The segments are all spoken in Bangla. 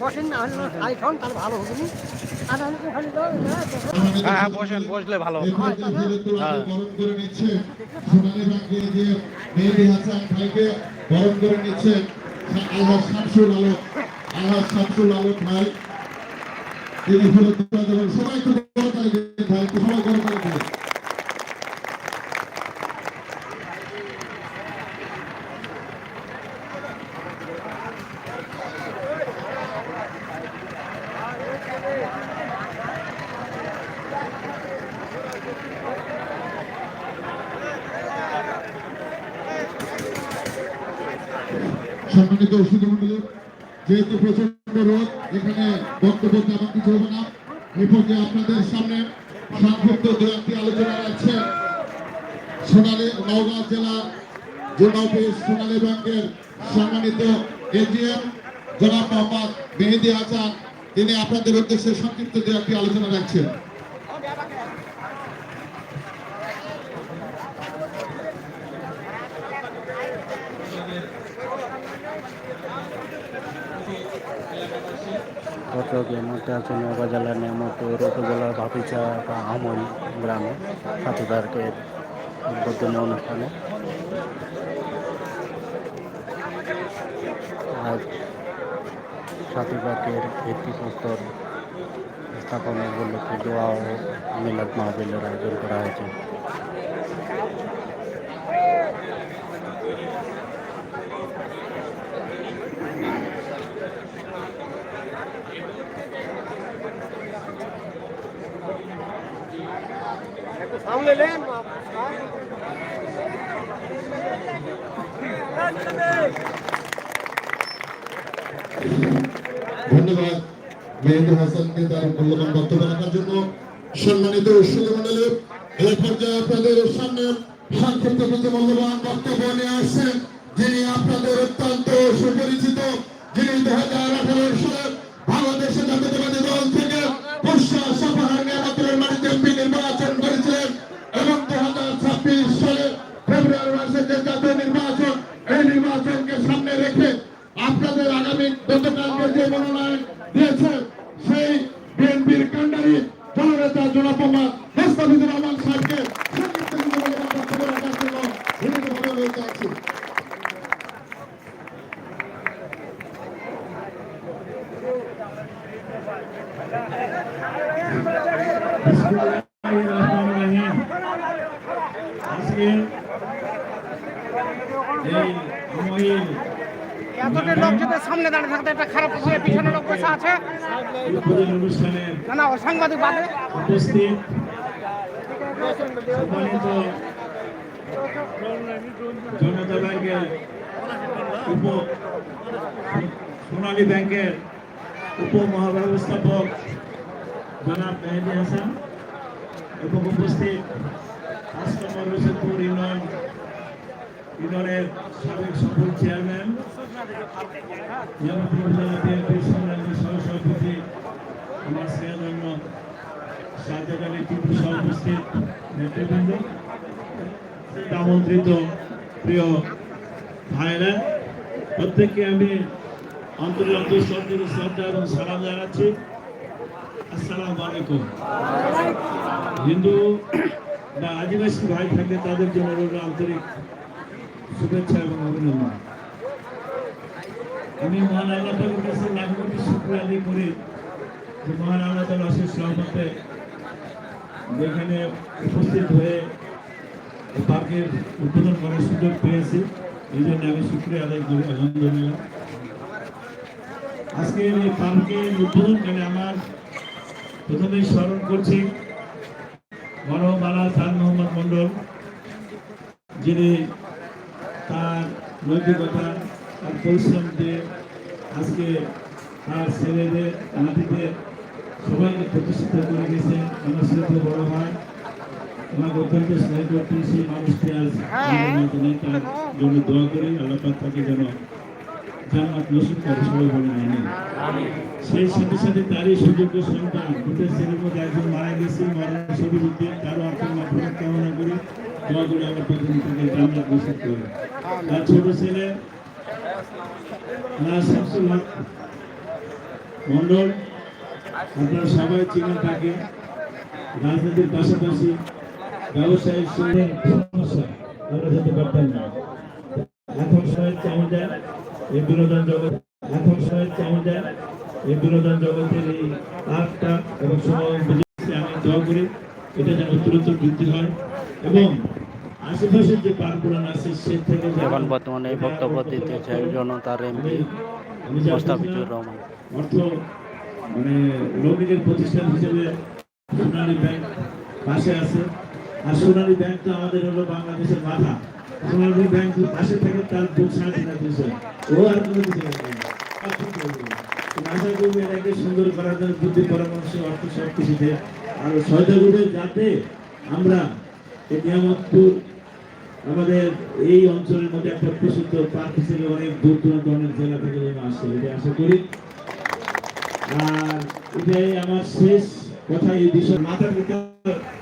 বসেন না হলে খাই খান তাহলে ভালো হবে নি। আর আমি ওখানে যাও, না, দেখো। হ্যাঁ হ্যাঁ বসেন বসলে ভালো করে করে শামসুল আলম শামসুল আলম ভাই তিনি হলো সবাই দিন ভাই সবাই দিন সম্মানিত সুধী মন্ডলী যেহেতু প্রচণ্ড রোদ এখানে বক্তব্য তেমন কিছু হবে না। এই আপনাদের সামনে সংক্ষিপ্ত দু একটি আলোচনা রাখছে। সোনালী নওগাঁ জেলা জেলা অফিস, সোনালী ব্যাংকের সম্মানিত এজিএম জনাব মোহাম্মদ মেহেদি হাসান, তিনি আপনাদের উদ্দেশ্যে সংক্ষিপ্ত দু একটি আলোচনা রাখছেন। ঘটকের মধ্যে আছে নৌকা জেলার নিয়ামতপুর উপজেলার ভাপিচা বা আমল গ্রামে সাথীদারকের উদ্বোধনী অনুষ্ঠানে। আজ সাথীবাগের ভিত্তিপ্রস্তর স্থাপন উপলক্ষে দোয়া ও মিলাদ মাহবিলের আয়োজন করা হয়েছে। ধন্যবাদ মেহেদি হাসানকে তার মূল্যবান বক্তব্য রাখার জন্য। সম্মানিত সুধী মন্ডলী এই পর্যায়ে আপনাদের সামনে এতটা লোক সামনে থাকতে একটা খারাপ পিছনে লোক বসে আছে। ব্যাংকের উপ সোনালী ব্যাংকের উপ মহাব্যবস্থাপক জনাব মেহেদি হাসান এবং উপস্থিত রসিদপুর ইউনিয়ন ইউনিয়নের সাবেক সফল চেয়ারম্যান সহসভাপতি আমার স্নেহধন্য সাজ্জাদ আলী টিপু সহ উপস্থিত নেতৃবৃন্দ, আমন্ত্রিত প্রিয় ভাইরা প্রত্যেককে আমি আন্তর্জাতিক সরকারি শ্রদ্ধা এবং সালাম জানাচ্ছি। আসসালামু আলাইকুম। হিন্দু বা আদিবাসী ভাই থাকলে তাদের জন্য আন্তরিক শুভেচ্ছা এবং অভিনন্দন। আমি মহান আল্লাহ তালার কাছে লাখ কোটি শুক্র আদি করি যে মহান আল্লাহ তালা অশেষ সহমতে যেখানে উপস্থিত হয়ে পার্কের উদ্বোধন করার সুযোগ পেয়েছি। এই জন্য আমি শুক্রিয়া আদায় করি, আলহামদুলিল্লাহ। আজকে এই পার্কের উদ্বোধনকালে আমার প্রথমেই স্মরণ করছি মরহমালা খান মোহাম্মদ মন্ডল যিনি তার নৈতিকতা তার পরিশ্রম দিয়ে আজকে তার ছেলেদের নাতিদের সবাইকে প্রতিষ্ঠিত করে গেছে আমার সাথে বড় হয়। আমাকে অত্যন্ত স্নেহ করতেন সেই মানুষটি আজ তার জন্য দোয়া করি। আল্লাহ তাকে যেন জান্নাত নসিব করে সবাই বলে আমিন। সেই সাথে সাথে তারই সুযোগ্য সন্তান দুটো ছেলের মধ্যে একজন মারা গেছে মারা শরীর উদ্দিন তারও আপনার মাধ্যমে কামনা করি দোয়া করে আমার প্রথম থেকে জান্নাত নসিব করে। ছোট ছেলে আল্লাহ শামসুল হক মন্ডল আপনারা সবাই চিনেন তাকে। রাজনীতির পাশাপাশি ব্যবসায়িক সঙ্গে সমস্যা আমরা যেতে পারতাম না এখন সময়ের চাহিদা এই বিনোদন জগৎ এখন সময়ের চাহিদা এই বিনোদন জগতের এই আর্টটা এবং সময় বুঝেছি আমি দোয়া করি এটা যেন দ্রুত বৃদ্ধি হয়। এবং আশেপাশের যে পার্কগুলো আছে সে থেকে এখন বর্তমানে এই বক্তব্য দিতেছেন জনতার এমপি মোস্তাফিজুর রহমান। অর্থ মানে লগ্নিকের প্রতিষ্ঠান হিসেবে সোনালী ব্যাংক পাশে আছে। আর সোনালী ব্যাংক তো আমাদের হলো বাংলাদেশের মাথা সোনালী ব্যাংক পাশে থাকে তার বুক শান্তি থাকতেছে ও আর কোনো কিছু আশা করব এটাকে সুন্দর করার জন্য বুদ্ধি পরামর্শ অর্থ সব কিছুতে আরও সহায়তা করবে যাতে আমরা এই নিয়ামতপুর আমাদের এই অঞ্চলের মধ্যে একটা প্রসিদ্ধ পার্ক হিসেবে অনেক দূর দূরান্ত অনেক জেলা থেকে যেন আসে এটা আশা করি। আর এটাই আমার শেষ কথা এই বিষয়। মাথার ভিতর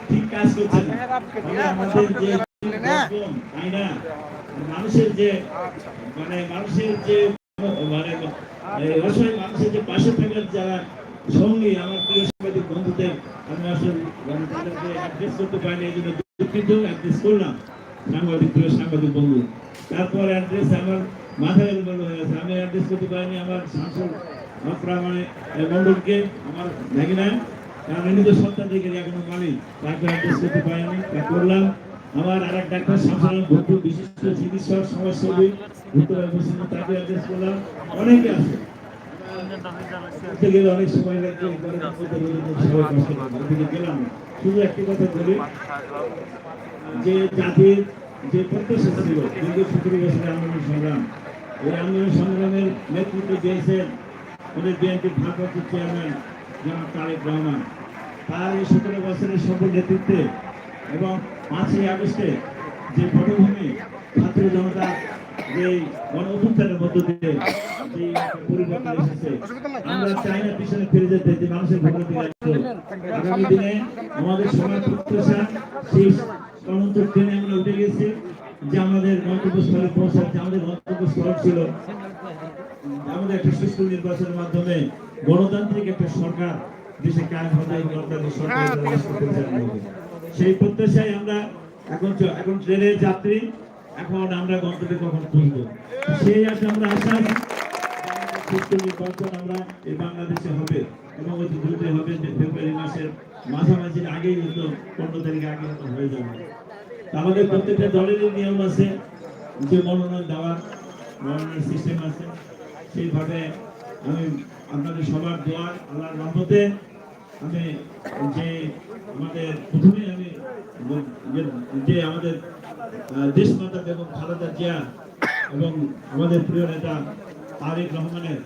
ঠিক কাজ করছে আমাদের যে লোকজন, মানে মানে অসহায় মানুষের যে পাশে থাকার যারা সঙ্গী, আমার প্রিয় সাংবাদিক বন্ধুদের, আমি আসলে মানে করতে পারিনি, এই জন্য দুঃখিত অ্যাড্রেস করলাম সাংবাদিক, প্রিয় সাংবাদিক বন্ধু। তারপর অ্যাড্রেস আমার মাথায় এলোমেলো হয়ে গেছে। আমি অ্যাড্রেস করতে পারিনি আমার সাংসদ মানে মন্ডলকে আমার ভ্যাগিনা কারণ এমনি তো সন্তান থেকে এখনও মালিক, তাকে অ্যাড্রেস করতে পারিনি, তা করলাম। আমার আর এক ডাক্তার শামসুল ভুট্টু বিশিষ্ট চিকিৎসক সমাজসেবী ভুট্টু ব্যবস্থা তাকে অ্যাড্রেস করলাম। অনেকে আছে। অনেক সময় যে যে চেয়ারম্যান তার এই সতেরো বছরের সফল নেতৃত্বে এবং পাঁচই আগস্টে যে পটভূমি ছাত্র জনতা যে গণ অভ্যুত্থানের মধ্য দিয়ে পরিবর্তন এসেছে, আমরা চাই পিছনে ফিরে যেতে, যে মানুষের ভোগান্তি আগামী দিনে আমাদের সমাজ প্রত্যাশা, সেই তদন্ত ট্রেনে আমরা উঠে গেছি, যে আমাদের গন্তব্যস্থলে পৌঁছাচ্ছে আমাদের গন্তব্যস্থল ছিল আমাদের একটা সুষ্ঠু নির্বাচনের মাধ্যমে গণতান্ত্রিক একটা সরকার দেশে কাজ হবে গণতান্ত্রিক সরকার। সেই প্রত্যাশায় আমরা এখন এখন ট্রেনের যাত্রী, এখন আমরা গন্তব্যে কখন পৌঁছবো? সেই আছে আমরা আশা নির্বাচন আমরা এই বাংলাদেশে হবে এবং অতি দ্রুতই হবে। ফেব্রুয়ারি মাসের মাঝামাঝির আগেই হয়তো পনেরো তারিখ আগে হয়ে যাবে। আমাদের প্রত্যেকটা দলেরই নিয়ম আছে, যে মনোনয়ন দেওয়ার মনোনয়ন সিস্টেম আছে। সেইভাবে আমি আপনাদের সবার দোয়ার আল্লাহর রহমতে আমি যে আমাদের প্রথমে আমি যে- আমাদের খালেদা জিয়া এবং আমাদের প্রিয় নেতা তারেক রহমানের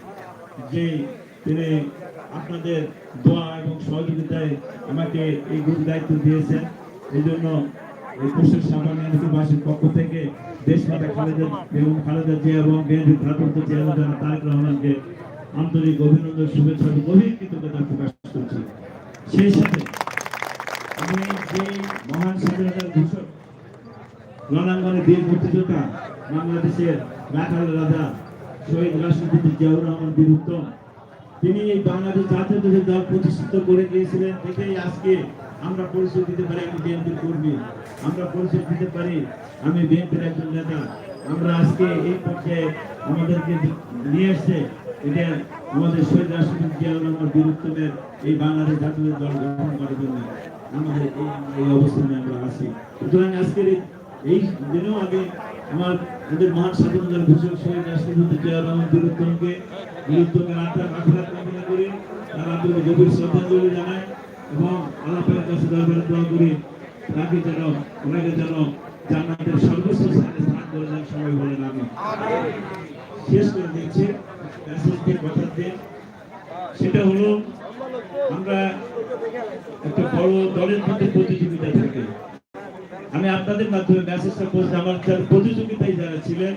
যে তিনি আপনাদের দোয়া এবং সহযোগিতায় আমাকে এই গুরু দায়িত্ব দিয়েছেন। এই জন্য এই পক্ষ থেকে খালেদা খালেদা জিয়া এবং বিএনপি ভারপ্রাপ্ত চেয়ারম্যান তারেক রহমানকে আন্তরিক অভিনন্দন, শুভেচ্ছা গভীর কৃতজ্ঞতা প্রকাশ করছি সেই সাথে আমি যে মহান স্বাধীনতার ঘোষক বীর মুক্তিযোদ্ধা, বাংলাদেশের রাখাল রাজা, শহীদ রাষ্ট্রপতি জিয়াউর রহমান বীর উত্তম, তিনি এই বাংলাদেশ জাতীয়তাবাদী দল প্রতিষ্ঠিত করে গিয়েছিলেন দেখেই আজকে আমরা পরিচয় দিতে পারি আমি বিএনপির কর্মী। আমরা পরিচয় দিতে পারি আমি বিএনপির একজন নেতা। আমরা আজকে এই পর্যায়ে আমাদেরকে নিয়ে এসছে এটা আমাদের শহীদ রাষ্ট্রপতি জিয়াউর রহমান বীর উত্তমের এই বাংলাদেশ জাতীয় দল গঠন করার জন্য আমাদের এই এই অবস্থানে আমরা আছি। সুতরাং আজকের এই দিনেও আমি আমার আমাদের মহান স্বাধীনতার ঘোষক শহীদ রাষ্ট্রপতি জিয়া রহমান বীরুত্তমকে বীরুত্তমের আত্মা আখড়া কামনা করি তার আত্মকে গভীর শ্রদ্ধাঞ্জলি জানাই এবং আল্লাহ পাকের কাছে দরবারে দোয়া করি তাকে যেন ওনাকে যেন জান্নাতের সর্বোচ্চ স্থানে স্থান করে দেন সবাই বলেন আমি। শেষ করে দিচ্ছি মেসেজকে কথা দিয়ে সেটা হলো আমরা একটা বড় দলের মধ্যে প্রতিযোগিতা থাকে। আমি আপনাদের মাধ্যমে মেসেজটা বলছি আমার যারা প্রতিযোগিতায় যারা ছিলেন,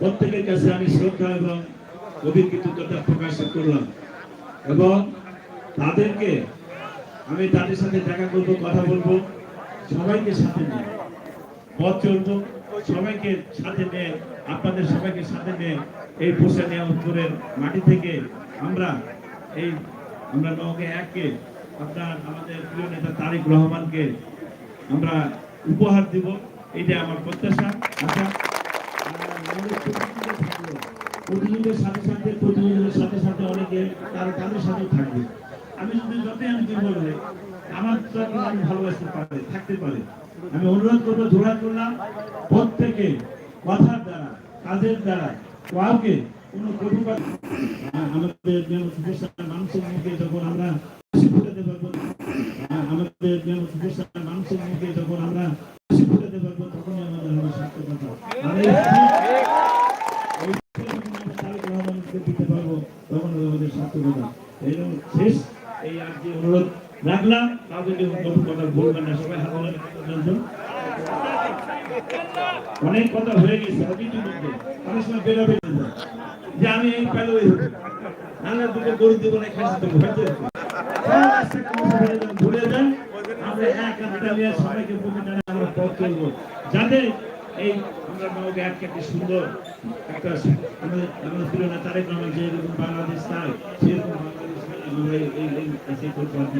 প্রত্যেকের কাছে আমি শ্রদ্ধা এবং গভীর কৃতজ্ঞতা প্রকাশ করলাম। এবং তাদেরকে আমি তাদের সাথে দেখা করব, কথা বলব, সবাইকে সাথে নিয়ে, পথ চলবো, সবাইকে সাথে নিয়ে, আপনাদের সবাইকে সাথে নিয়ে এই পোষা নিয়ামতপুরের মাটি থেকে আমরা এই আমরা নওকে এককে, আপনার আমাদের প্রিয় নেতা তারেক রহমানকে আমরা উপহার দিব। এটা আমার প্রত্যাশা। আচ্ছা প্রতিযোগিতা থাকল। প্রতিযোগিতার সাথে সাথে প্রতিযোগিতার সাথে সাথে অনেকে তার তাদের সাথেও থাকবে। আমি যদি যতই আমি দুর্বল হই আমার আমি ভালোবাসতে পারে, থাকতে পারে। আমি অনুরোধ করব জোড়া করলাম প্রত্যেকে, কথার দ্বারা, কাজের দ্বারা, কাউকে কোনো কটুকার আমাদের মানুষের মুখে যখন আমরা হাসি ফোটাতে পারব আমাদের মানুষের মুখে যখন আমরা হাসি ফোটাতে পারব তখনই আমাদের হবে সার্থকতা আর এই দিতে পারব তখন আমাদের সার্থকতা এই শেষ অনেক কথা হয়ে গেছে মধ্যে। অনেক সময় বেরোবে না। যে আমি এই পেল এই হতো নাহলে দুটো না হয়তো ভুলে যান। আমরা এক সবাইকে জানে আমরা পথ যাতে এই আমরা নৌকে এক একটা সুন্দর একটা আমাদের প্রিয় তারেক যেরকম বাংলাদেশ সেরকম বাংলাদেশ আমরা এই এই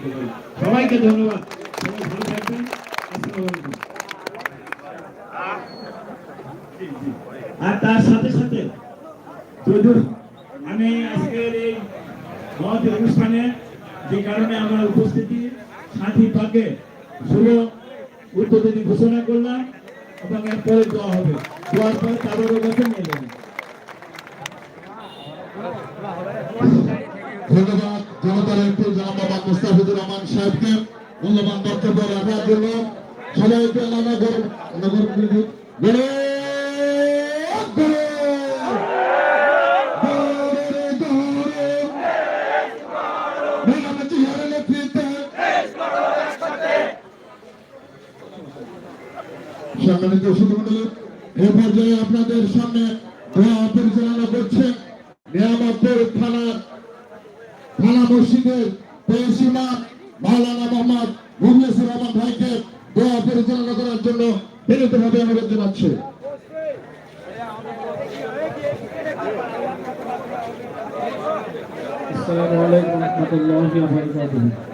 পারি। সবাইকে ধন্যবাদ। সবাই ভালো থাকবেন। আসসালামু আর তার সাথে সাথে যদি আমি মহৎ অনুষ্ঠানে যে কারণে আমার উপস্থিতি, সাথী পাকে শুভ উদ্বোধনী ঘোষণা করলাম এবং এরপরে দোয়া হবে। দোয়ার পরে তারও কাছে নিয়ে যাবেন ধন্যবাদ জনতার একটু জানাব মুস্তাফিজুর রহমান সাহেবকে মূল্যবান বক্তব্য রাখার জন্য সবাইকে নগর সম্মানিত সুধমণ্ডলী এ পর্যায়ে আপনাদের সামনে দোয়া পরিচালনা করছেন নিয়ামতপুর থানার থানা মসজিদের তহসিমা মাওলানা মোহাম্মদ ভুবনেশ্বর রহমান ভাইকে দোয়া পরিচালনা করার জন্য বিনীতভাবে অনুরোধ জানাচ্ছে। আসসালামু আলাইকুম রহমতুল্লাহি ওয়া বারাকাতুহু।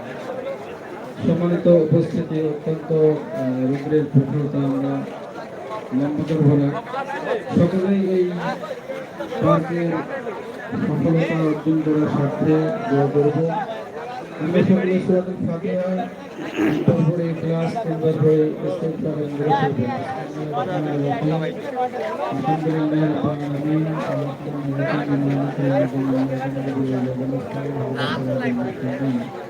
সম্মানিত উপস্থিতি অত্যন্ত রুদ্রের প্রখরতা আমরা লম্বা করব না সকলেই এই পার্কের সফলতা অর্জন করার স্বার্থে দোয়া করব আমরা সকলে ফাতিহা তারপরে ক্লাস তিনবার হয়ে ইস্তেগফার এন্দ্র করব আলহামদুলিল্লাহ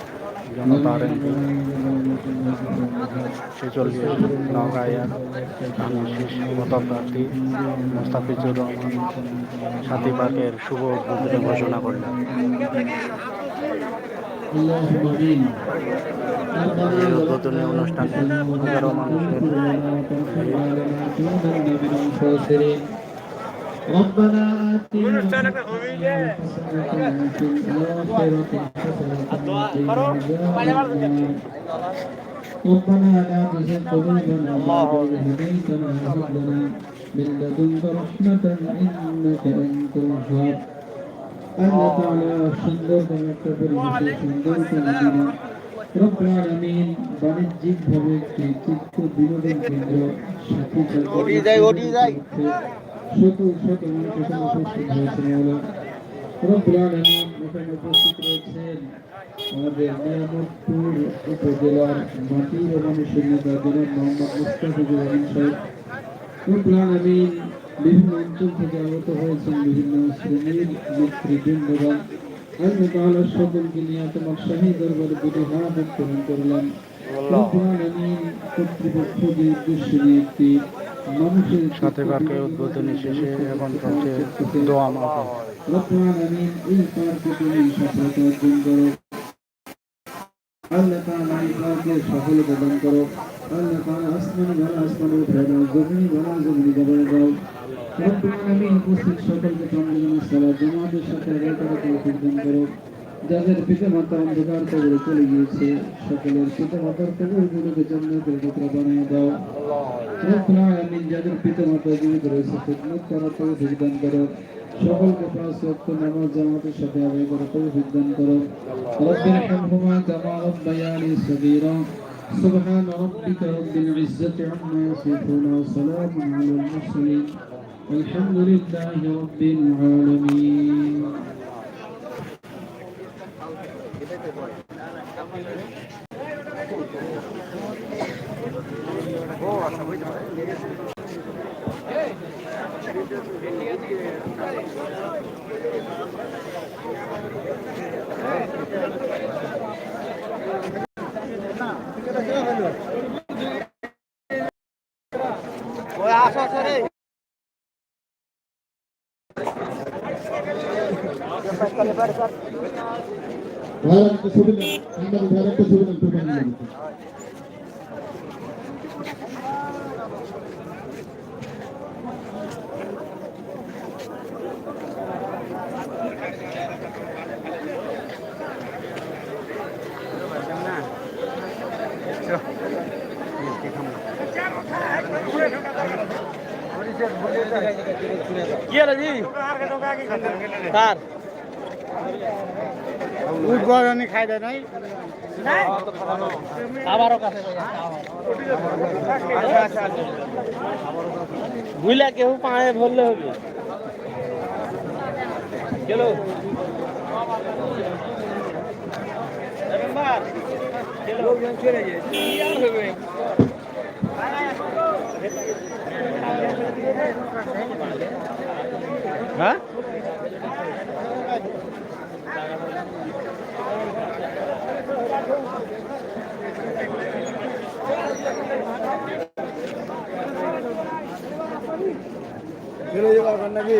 জনতার এমপি ছেচল্লিশ নওগাঁয়ের ধানের শীষ পদপ্রার্থী মোস্তাফিজুর রহমান সাথী পার্কের শুভ উদ্বোধনী ঘোষণা করলেন اللهم آمين এই উদ্বোধনী অনুষ্ঠানে হাজারো মানুষের ربنا آتنا في الآخرة حسنة وقنا عذاب النار ربنا لا تزغ قلوبنا بعد إذ هديتنا وهب لنا من لدنك رحمة إنك أنت الوهاب আল্লাহ তাআলা সুন্দর কোন একটা পরিবেশে সুন্দর কোন দিনে রব্বুল আলামিন বাণিজ্যিকভাবে একটি চিত্ত বিনোদন কেন্দ্র সাথী ওটি যাই ওটি যাই শত শত মানুষ এখানে উপস্থিত হয়েছে মাওলা রব্বুল আলামিন এখানে উপস্থিত রয়েছেন আমাদের নিয়ামতপুর উপজেলার মাটির ও মানুষের নেতা জনাব মোহাম্মদ মুস্তাফিজুর রহমান সাহেব আলামিন বিভিন্ন অঞ্চল থেকে আগত হয়েছেন বিভিন্ন শ্রেণির নেতৃবৃন্দরা আল্লাহ তাআলা সকলকে নিয়ে তোমার শাহী দরবারে দুটি হাত উত্তোলন করলাম রব্বুল আলামিন কর্তৃপক্ষকে উদ্দেশ্যে নিয়ে একটি মানুষের সাথে পার্কে উদ্বোধনী শেষে এখন চলছে দোয়া মাহফিল রব্বুল আলামিন এই পার্কে তুমি সফলতা অর্জন করো আল্লাহ তাআলা ইসলামকে সফল প্রদান করো। আল্লাহ তাআলা আসমানে ভালো আসমানে উঠায় দাও, জমিনে ভালো জমিনে জবাই দাও। আলামিন উপস্থিত সকলকে সম্মিলন সালাত, জামাতের সাথে আদায় করা তৌফিক দান করো। যাদের পিতা মাতা অন্ধকার কবরে চলে গিয়েছে, সকলের পিতা মাতার কবরগুলোকে জান্নাতের টুকরা বানিয়ে দাও। রব্বুল আলামিন যাদের পিতা মাতা জীবিত রয়েছে করার তৌফিক দান করো। সকলকে পাঁচ ওয়াক্ত নামাজ জামাতের সাথে আদায় করার তৌফিক দান করো رب ارحمهما كما ربياني صغيرا سبحان ربك رب العزة عما يصفون وسلام على المرسلين الحمد لله رب العالمين ভাই একটা ছবি নেন আমরা একটা ছবি নেন হলো জি। কার? খাই দেয় নাই। আবারও কাছে বুঝলা কেউ পায়ে ভরলে হবে। গেল? লোকজন চলে হ্যাঁ নাকি?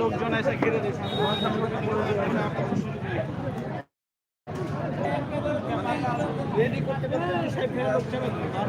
লোকজন এসে ঘিরে দিয়েছে রেডি করতে পারবে সাহেব লোক যাবে আর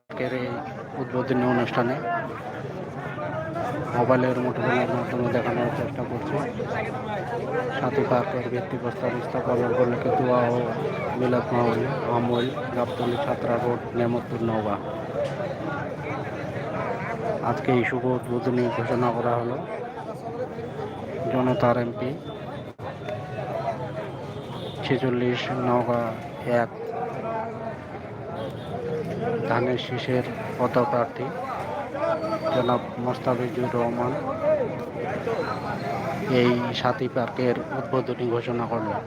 পার্কের এই উদ্বোধনী অনুষ্ঠানে মোবাইলের মুঠোফোনের মাধ্যমে দেখানোর চেষ্টা করছি। সাথী পার্কের ভিত্তিপ্রস্তর স্থাপনের উপলক্ষে দোয়া ও মিলাদ মাহল আমল, গাবতলি ছাত্রা রোড নিয়ামতপুর নওগাঁ আজকে এই শুভ উদ্বোধনী ঘোষণা করা হলো। জনতার এমপি ছেচল্লিশ নওগাঁ এক ধানের শীষের পদপ্রার্থী জনাব মোস্তাফিজুর রহমান এই সাথী পার্কের উদ্বোধনী ঘোষণা করলেন।